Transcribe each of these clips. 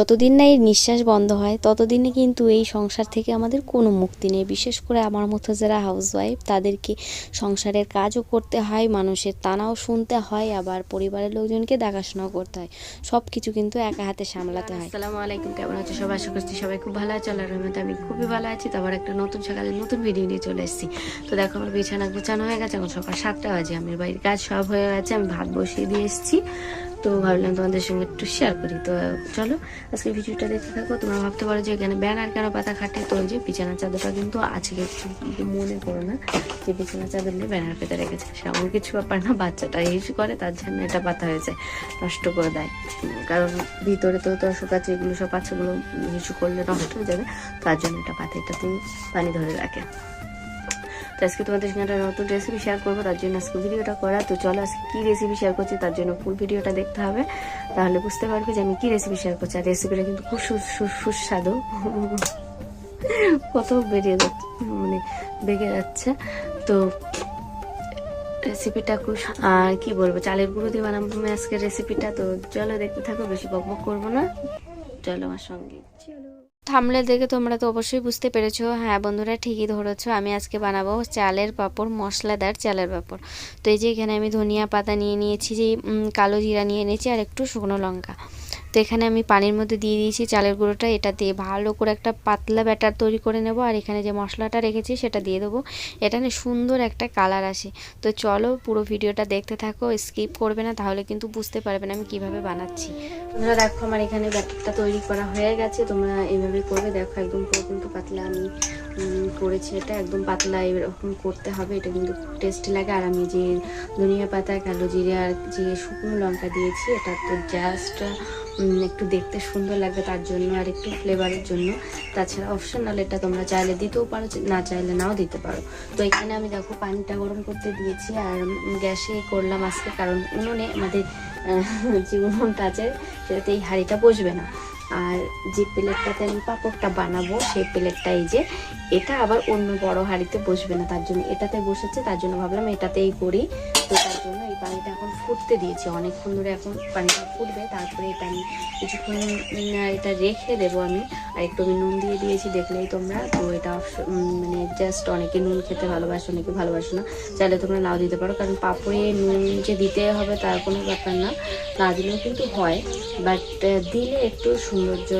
যতদিন না এই নিঃশ্বাস বন্ধ হয়, ততদিনে কিন্তু এই সংসার থেকে আমাদের কোনো মুক্তি নেই। বিশেষ করে আমার মতো যারা হাউসওয়াইফ তাদেরকে সংসারের কাজও করতে হয়, মানুষের তানাও শুনতে হয়, আবার পরিবারের লোকজনকে দেখাশোনাও করতে হয়। সব কিছু কিন্তু একা হাতে সামলাতে হয়। আসসালামু আলাইকুম, কেমন আছো? সবাই আশা করছি সবাই খুব ভালো আছে। আল্লাহর রহমতে আমি খুবই ভালো আছি। তো আবার একটা নতুন সকালে নতুন ভিডিও নিয়ে চলে এসেছি। তো দেখো, আমার বিছানা গুছানো হয়ে গেছে। এখন সকাল সাতটা বাজে। আমি বাড়ির কাজ সব হয়ে গেছে। আমি ভাত বসিয়ে দিয়ে এসেছি। তো ভাবলাম তোমাদের সঙ্গে একটু শেয়ার করি। তো চলো আজকে ভিডিওটা দেখতে থাকো। তোমরা ভাবতে পারো যে এখানে ব্যানার কেন পাতা খাটে? তো যে বিছানার চাদরটা কিন্তু আজকে কিন্তু মনে করো না যে বিছানার চাদর নিয়ে ব্যানার পেতে রেখেছে। সেমন কিছু ব্যাপার না, বাচ্চাটা ইউজ করে, তার জন্য এটা পাতা হয়েছে। নষ্ট করে দেয়। কারণ ভিতরে তো তো আছে, এগুলো সব বাচ্চাগুলো ইস্যু করলে নষ্ট হয়ে যাবে। তার জন্য এটা পাতা, এটাতেই পানি ধরে রাখে। তো আজকে তোমাদের সঙ্গে একটা নতুন রেসিপি শেয়ার করব, তার জন্য আজকে ভিডিওটা করা। তো চলো আজকে কী রেসিপি শেয়ার করছি, তার জন্য ফুল ভিডিওটা দেখতে হবে। তাহলে বুঝতে পারবে যে আমি কী রেসিপি শেয়ার করছি, আর রেসিপিটা কিন্তু খুব সুস্বাদু। কত বেরিয়ে যাচ্ছে মানে বেগে যাচ্ছে। তো রেসিপিটা খুব আর কি বলব, চালের গুঁড়ো দিয়ে বানাবো আমি আজকের রেসিপিটা তো চলো দেখতে থাকো, বেশি বক বক করব না। চলো আমার সঙ্গে। চলো। থামলে দেখে তোমরা তো অবশ্যই বুঝতে পেরেছ। হ্যাঁ বন্ধুরা, ঠিকই ধরেছ। আমি আজকে বানাবো চালের পাঁপড়, মশলাদার চালের পাঁপড়। তো এই যে এখানে আমি ধনিয়া পাতা নিয়ে নিয়েছি, যে কালো জিরা নিয়ে নিয়েছি আর একটু শুকনো লঙ্কা। তো এখানে আমি পানির মধ্যে দিয়ে দিয়েছি চালের গুঁড়োটা। এটা দিয়ে ভালো করে একটা পাতলা ব্যাটার তৈরি করে নেব আর এখানে যে মশলাটা রেখেছি সেটা দিয়ে দেবো। এটা না সুন্দর একটা কালার আসে। তো চলো পুরো ভিডিওটা দেখতে থাকো, স্কিপ করবে না, তাহলে কিন্তু বুঝতে পারবে না আমি কীভাবে বানাচ্ছি। তোমরা দেখো আমার এখানে ব্যাটারটা তৈরি করা হয়ে গেছে, তোমরা এইভাবে করবে। দেখো একদম পুরো কিন্তু পাতলা আমি করেছি এটা। একদম পাতলা এরকম করতে হবে, এটা কিন্তু টেস্টি লাগে। আর আমি যে ধনিয়া পাতা, কালো জিরে আর যে শুকনো লঙ্কা দিয়েছি, এটা তো জাস্ট একটু দেখতে সুন্দর লাগবে তার জন্য আর একটু ফ্লেভারের জন্য। তাছাড়া অপশনাল এটা তোমরা চাইলে দিতেও পারো, না চাইলে নাও দিতে পারো। তো এখানে আমি দেখো পানিটা গরম করতে দিয়েছি আর গ্যাসে করলাম আজকে, কারণ উনুনে আমাদের যে উনুনটা আছে, সেটাতে এই হাঁড়িটা বসবে না। আর যে প্লেটটাতে আমি পাঁপড়টা বানাবো, সেই প্লেটটা এই যে, এটা আবার অন্য বড় হাঁড়িতে বসবে না, তার জন্য এটাতে বসেছে, তার জন্য ভাবলাম এটাতেই করি। তো তার জন্য এই পানিটা এখন ফুটতে দিয়েছি, অনেকক্ষণ ধরে এখন পানিটা ফুটবে, তারপরে এটা আমি কিছুক্ষণ এটা রেখে দেবো আমি, আর একটু আমি নুন দিয়ে দিয়েছি, দেখলেই তোমরা, তো এটা মানে জাস্ট অনেকে নুন খেতে ভালোবাসে, অনেকে ভালোবাসো না, চাইলে তোমরা নাও দিতে পারো, কারণ পাঁপড়ে নুন যে দিতে হবে তার কোনো ব্যাপার না না দিলেও কিন্তু হয় বাট দিলে একটু সৌন্দর্য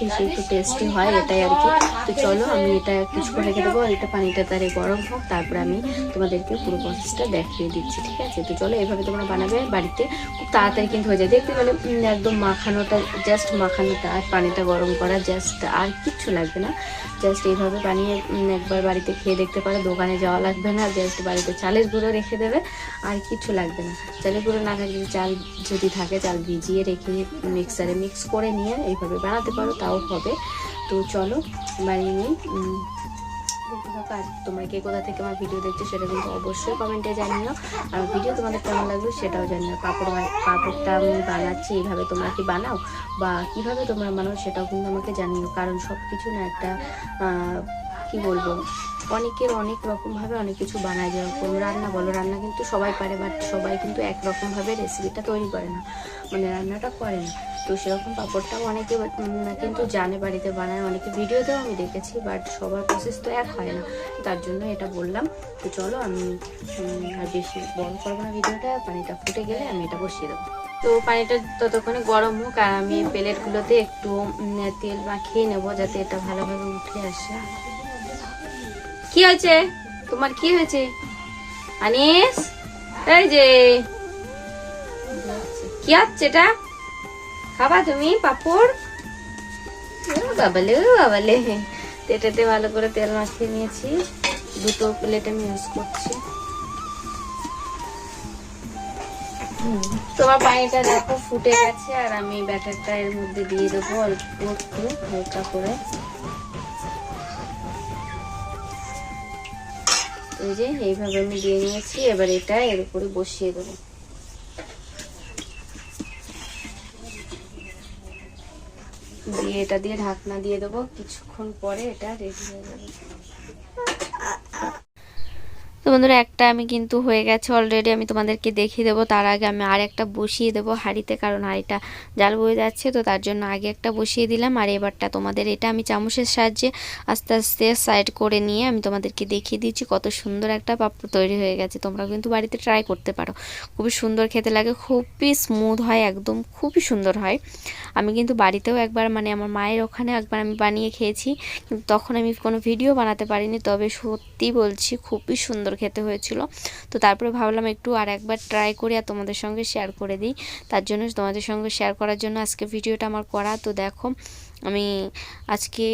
বেশি একটু টেস্টি হয় এটাই আর কি। তো চলো আমি এটা কিছুক্ষণ রেখে দেবো এটা পানিটা তারে গরম হোক তারপরে আমি তোমাদেরকে পুরো প্রসেসটা দেখিয়ে দিচ্ছি ঠিক আছে? তো চলো এভাবে তোমরা বানাবে বাড়িতে খুব তাড়াতাড়ি কিন্তু হয়ে যায়। দেখতে উম, একদম মাখানোটা জাস্ট মাখানোটা আর পানিটা গরম করা জাস্ট আর কিচ্ছু লাগবে না। জাস্ট এইভাবে বানিয়ে একবার বাড়িতে খেয়ে দেখতে পারো দোকানে যাওয়া লাগবে না জাস্ট বাড়িতে চালের গুঁড়ো রেখে দেবে আর কিছু লাগবে না। চালের গুঁড়ো না থাকলে চাল যদি থাকে চাল ভিজিয়ে রেখে মিক্সারে মিক্স করে নিয়ে এইভাবে বানাতে পারো তাও হবে। তো চলো বানিয়ে নিই দেখতে থাকো আর তোমরা কে কোথা থেকে আমার ভিডিও দেখছ সেটা কিন্তু অবশ্যই কমেন্টে জানিও। আর ভিডিও তোমাদের কেমন লাগবে সেটাও জানিও। কাপড় পাপড়টা আমি বানাচ্ছি, এইভাবে তোমরা কি বানাও বা কীভাবে তোমরা বানাও সেটাও কিন্তু আমাকে জানিও। কারণ সব কিছু না একটা কি বলব? অনেকের অনেক রকমভাবে অনেক কিছু বানায় যেরকম রান্না বলো, রান্না কিন্তু সবাই পারে বাট সবাই কিন্তু একরকমভাবে রেসিপিটা তৈরি করে না। মানে রান্নাটা করে না। তো সেরকম পাঁপড়টাও অনেকে কিন্তু জানে বাড়িতে বানায়। অনেকে ভিডিওতেও আমি দেখেছি বাট সবার প্রসেস তো এক হয় না। তার জন্য এটা বললাম। তো চলো আমি আর বেশি বড় করব না ভিডিওটা। পানিটা ফুটে গেলে আমি এটা বসিয়ে দেবো। তো পানিটা ততক্ষণে গরম হোক আর আমি প্লেটগুলোতে একটু তেল মাখিয়ে নেব যাতে এটা ভালোভাবে উঠে আসে। কি হয়েছে? তোমার কি হয়েছে? আনিস? এই যে। কি হচ্ছে এটা? খাবা তুমি পাপড়? বাবালে বাবালে। তো এটাতে ভালো করে তেল মাখিয়ে নিয়েছি। দুটো প্লেট আমি ইউজ করছি। তোমার পানিটা দেখো, ফুটে গেছে, আর আমি ব্যাটারটা এর মধ্যে দিয়ে দেবো অল্প একটু হালকা করে। এই যে এইভাবে আমি দিয়ে নিয়েছি, এবার এটা এর উপরে বসিয়ে দেবো। দিয়ে এটা দিয়ে ঢাকনা দিয়ে দেবো, কিছুক্ষণ পরে এটা রেডি হয়ে যাবে। তো বন্ধুরা, একটা আমি কিন্তু হয়ে গেছে অলরেডি আমি তোমাদেরকে দেখিয়ে দেবো। তার আগে আমি আর একটা বসিয়ে দেবো হাঁড়িতে, কারণ হাঁড়িটা জাল বয়ে যাচ্ছে, তো তার জন্য আগে একটা বসিয়ে দিলাম। আর এবারটা তোমাদের এটা আমি চামচের সাহায্যে আস্তে আস্তে সাইড করে নিয়ে আমি তোমাদেরকে দেখিয়ে দিচ্ছি, কত সুন্দর একটা পাপড় তৈরি হয়ে গেছে। তোমরা কিন্তু বাড়িতে ট্রাই করতে পারো। খুবই সুন্দর খেতে লাগে, খুবই স্মুথ হয়, একদম খুবই সুন্দর হয়। আমি কিন্তু বাড়িতেও একবার মানে আমার মায়ের ওখানে একবার আমি বানিয়ে খেয়েছি, কিন্তু তখন আমি কোনো ভিডিও বানাতে পারিনি, তবে সত্যি বলছি খুবই সুন্দর খেতে হয়েছিল। তো তারপরে ভাবলাম একটু আর একবার ট্রাই করি আর তোমাদের সঙ্গে শেয়ার করে দিই। তার জন্য তোমাদের সঙ্গে শেয়ার করার জন্য আজকে ভিডিওটা আমার করা। তো দেখো, আমি আজকে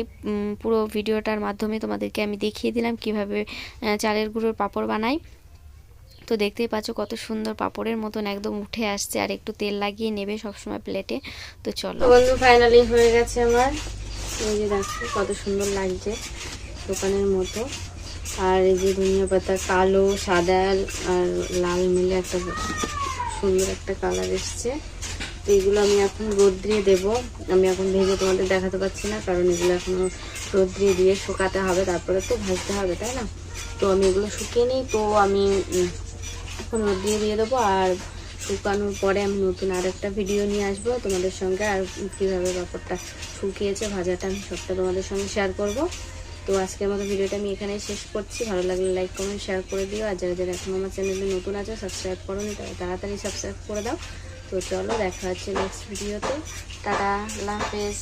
পুরো ভিডিওটার মাধ্যমে তোমাদেরকে আমি দেখিয়ে দিলাম কীভাবে চালের গুঁড়োর পাঁপড় বানাই। তো দেখতেই পাচ্ছ কত সুন্দর পাপড়ের মতন একদম উঠে আসছে আর একটু তেল লাগিয়ে নেবে সবসময় প্লেটে তো চলো। বন্ধু ফাইনালি হয়ে গেছে আমার। এই যে দেখো কত সুন্দর লাগছে দোকানের মতো। আর এই যে ধনিয়া পাতা কালো, সাদা আর লাল মিলে একটা সুন্দর একটা কালার এসছে। তো এগুলো আমি এখন রোদ্রিয়ে দেবো। আমি এখন ভেজে তোমাদের দেখাতে পারছি না, কারণ এগুলো এখনও রোদ্রিয়ে দিয়ে শুকাতে হবে, তারপরে তো ভাজতে হবে, তাই না? তো আমি এগুলো শুকিয়ে নিই। তো আমি এখন রোদ্রিয়ে দিয়ে দেবো। আর শুকানোর পরে আমি নতুন আর একটা ভিডিও নিয়ে আসব তোমাদের সঙ্গে। আর কীভাবে ব্যাপারটা শুকিয়েছে, ভাজাটা আমি সবটা তোমাদের সঙ্গে শেয়ার করব। তো আজকের মতো ভিডিওটা আমি এখানেই শেষ করছি। ভালো লাগলে লাইক কমেন্ট শেয়ার করে দিও। আর যারা যারা এখন আমার চ্যানেলে নতুন আছে সাবস্ক্রাইব করো নি তারা তাড়াতাড়ি সাবস্ক্রাইব করে দাও। তো চলো দেখা হচ্ছে নেক্সট ভিডিওতে টাটা, আল্লাহ হাফেজ।